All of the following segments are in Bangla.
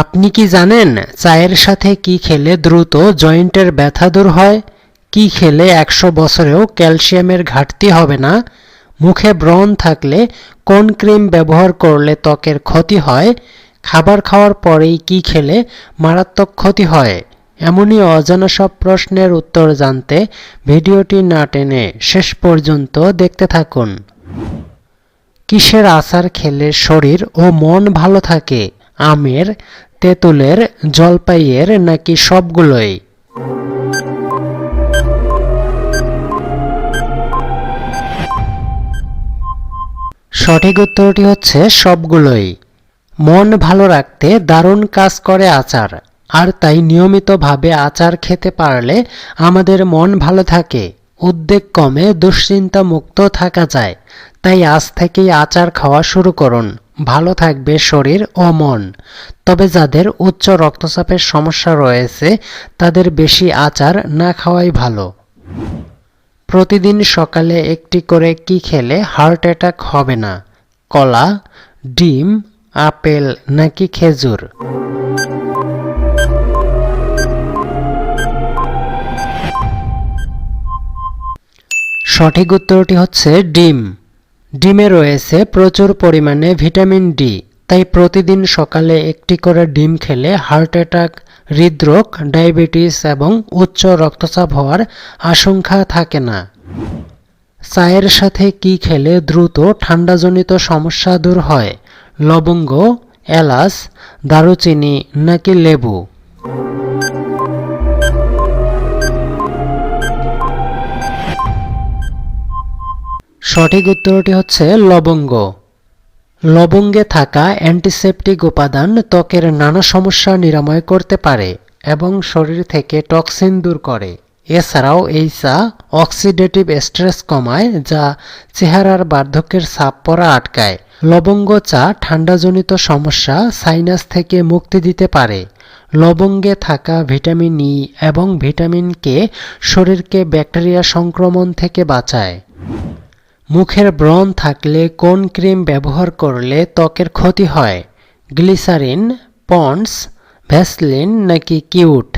আপনি কি জানেন চায়ের সাথে কি খেলে দ্রুত জয়েন্টের ব্যথা দূর হয়? কি খেলে একশো বছরেও ক্যালসিয়ামের ঘাটতি হবে না? মুখে ব্রণ থাকলে কোন ক্রিম ব্যবহার করলে ত্বকের ক্ষতি হয়? খাবার খাওয়ার পরেই কি খেলে মারাত্মক ক্ষতি হয়? এমনই অজানা সব প্রশ্নের উত্তর জানতে ভিডিওটি না টেনে শেষ পর্যন্ত দেখতে থাকুন। কিসের আচার খেলে শরীর ও মন ভালো থাকে? আমের, তেঁতুলের, জলপাইয়ের নাকি সবগুলোই? সঠিক উত্তরটি হচ্ছে সবগুলোই। মন ভালো রাখতে দারুণ কাজ করে আচার, আর তাই নিয়মিতভাবে আচার খেতে পারলে আমাদের মন ভালো থাকে। উদ্বেগ কমে দুশ্চিন্তা মুক্ত থাকা যায়। তাই আজ থেকেই আচার খাওয়া শুরু করুন। ভালো থাকবে শরীর ও মন। তবে যাদের উচ্চ রক্তচাপের সমস্যা রয়েছে, তাদের বেশি আচার না খাওয়াই ভালো। প্রতিদিন সকালে একটি করে কি খেলে হার্ট অ্যাটাক হবে না? কলা, ডিম, আপেল নাকি খেজুর? সঠিক উত্তরটি হচ্ছে ডিম। ডিমে রয়েছে প্রচুর পরিমাণে ভিটামিন ডি, তাই প্রতিদিন সকালে একটি করে ডিম খেলে হার্ট অ্যাটাক, হৃদরোগ, ডায়াবেটিস এবং উচ্চ রক্তচাপ হওয়ার আশঙ্কা থাকে না। চায়ের সাথে কি খেলে দ্রুত ঠান্ডাজনিত সমস্যা দূর হয়? লবঙ্গ, এলাচ, দারুচিনি নাকি লেবু? সঠিক উত্তরটি হচ্ছে লবঙ্গ। লবঙ্গে থাকা অ্যান্টিসেপটিক উপাদান ত্বকের নানা সমস্যা নিরাময় করতে পারে এবং শরীর থেকে টক্সিন দূর করে। এছাড়াও এই চা অক্সিডেটিভ স্ট্রেস কমায়, যা চেহারার বার্ধক্যের ছাপ পড়া আটকায়। লবঙ্গ চা ঠান্ডাজনিত সমস্যা সাইনাস থেকে মুক্তি দিতে পারে। লবঙ্গে থাকা ভিটামিন ই এবং ভিটামিন কে শরীরকে ব্যাকটেরিয়া সংক্রমণ থেকে বাঁচায়। মুখের ব্রণ থাকলে কোন ক্রিম ব্যবহার করলে ত্বকের ক্ষতি হয়? গ্লিসারিন, পন্ডস, ভ্যাসলিন নাকি কিউট?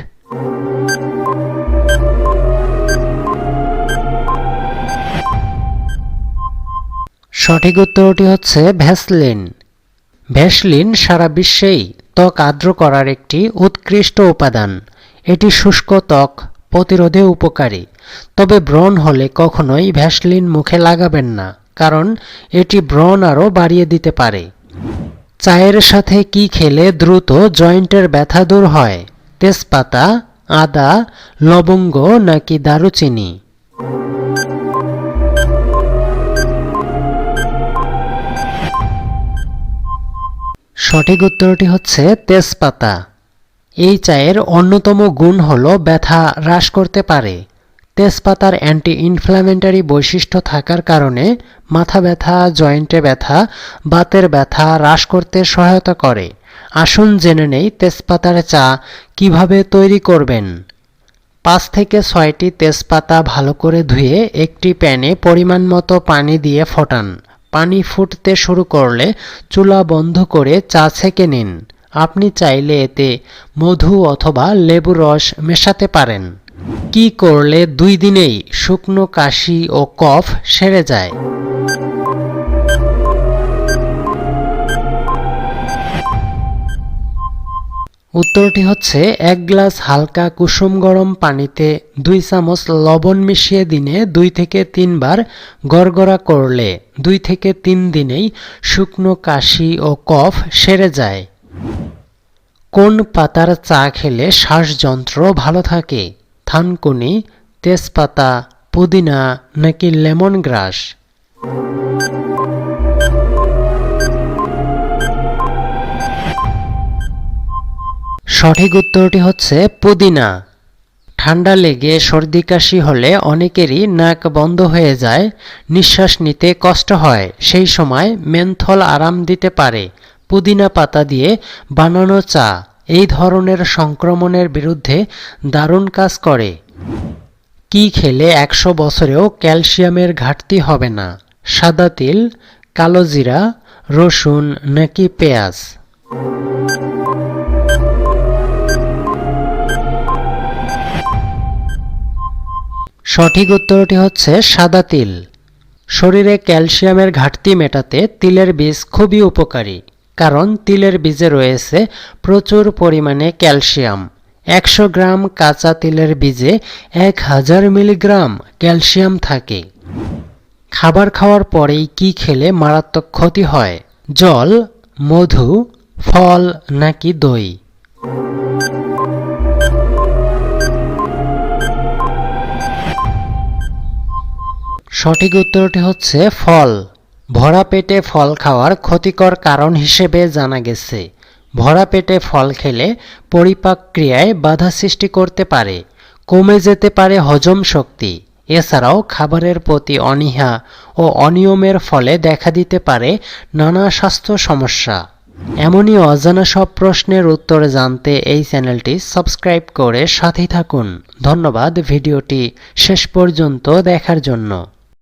সঠিক উত্তরটি হচ্ছে ভ্যাসলিন। ভ্যাসলিন সারা বিশ্বেই ত্বক আর্দ্র করার একটি উৎকৃষ্ট উপাদান। এটি শুষ্ক ত্বক প্রতিরোধে উপকারী। তবে ব্রণ হলে কখনোই ভ্যাসলিন মুখে লাগাবেন না, কারণ এটি ব্রণ আরও বাড়িয়ে দিতে পারে। চায়ের সাথে কি খেলে দ্রুত জয়েন্টের ব্যথা দূর হয়? তেজপাতা, আদা, লবঙ্গ নাকি দারুচিনি? সঠিক উত্তরটি হচ্ছে তেজপাতা। এই চায়ের অন্যতম গুণ হল ব্যথা হ্রাস করতে পারে। তেজপাতার অ্যান্টি ইনফ্ল্যামেন্টারি বৈশিষ্ট্য থাকার কারণে মাথা ব্যথা, জয়েন্টে ব্যথা, বাতের ব্যথা হ্রাস করতে সহায়তা করে। আসুন জেনে নেই তেজপাতার চা কীভাবে তৈরি করবেন। পাঁচ থেকে ছয়টি তেজপাতা ভালো করে ধুয়ে একটি প্যানে পরিমাণ মতো পানি দিয়ে ফোটান। পানি ফুটতে শুরু করলে চুলা বন্ধ করে চা ছেঁকে নিন। আপনি চাইলে এতে মধু অথবা লেবু রস মেশাতে পারেন। কি করলে দুই দিনেই শুকনো কাশি ও কফ সেরে যায়? উত্তরটি হচ্ছে, এক গ্লাস হালকা কুসুম গরম পানিতে দুই চামচ লবণ মিশিয়ে দিনে দুই থেকে তিনবার গড়গড়া করলে দুই থেকে তিন দিনেই শুকনো কাশি ও কফ সেরে যায়। কোন পাতার চা খেলে শ্বাসযন্ত্র ভালো থাকে? থানকুনি, তেজপাতা, পুদিনা নাকি লেমন গ্রাস? সঠিক উত্তরটি হচ্ছে পুদিনা। ঠান্ডা লেগে সর্দি কাশি হলে অনেকেরই নাক বন্ধ হয়ে যায়, নিঃশ্বাস নিতে কষ্ট হয়, সেই সময় মেন্থল আরাম দিতে পারে। পুদিনা পাতা দিয়ে বানানো চা। এই ধরনের সংক্রমণের বিরুদ্ধে দারুণ কাজ করে। কি খেলে একশো বছরেও ক্যালসিয়ামের ঘাটতি হবে না? সাদা তিল, কালো জিরা, রসুন নাকি পেঁয়াজ? সঠিক উত্তরটি হচ্ছে সাদা তিল। শরীরে ক্যালসিয়ামের ঘাটতি মেটাতে তিলের বীজ খুবই উপকারী। কারণ তিলের বীজে রয়েছে প্রচুর পরিমাণে ক্যালসিয়াম। একশো গ্রাম কাঁচা তিলের বীজে এক হাজার মিলিগ্রাম ক্যালসিয়াম থাকে। খাবার খাওয়ার পরেই কি খেলে মারাত্মক ক্ষতি হয়? জল, মধু, ফল নাকি দই? সঠিক উত্তরটি হচ্ছে ফল। ভরা পেটে ফল খাওয়ার ক্ষতিকর কারণ হিসেবে জানা গেছে। ভরা পেটে ফল খেলে পরিপাক ক্রিয়ায় বাধা সৃষ্টি করতে পারে, কমে যেতে পারে হজম শক্তি। এছাড়াও খাবারের প্রতি অনীহা ও অনিয়মের ফলে দেখা দিতে পারে নানা স্বাস্থ্য সমস্যা। এমনই অজানা সব প্রশ্নের উত্তর জানতে এই চ্যানেলটি সাবস্ক্রাইব করে সাথে থাকুন। ধন্যবাদ ভিডিওটি শেষ পর্যন্ত দেখার জন্য।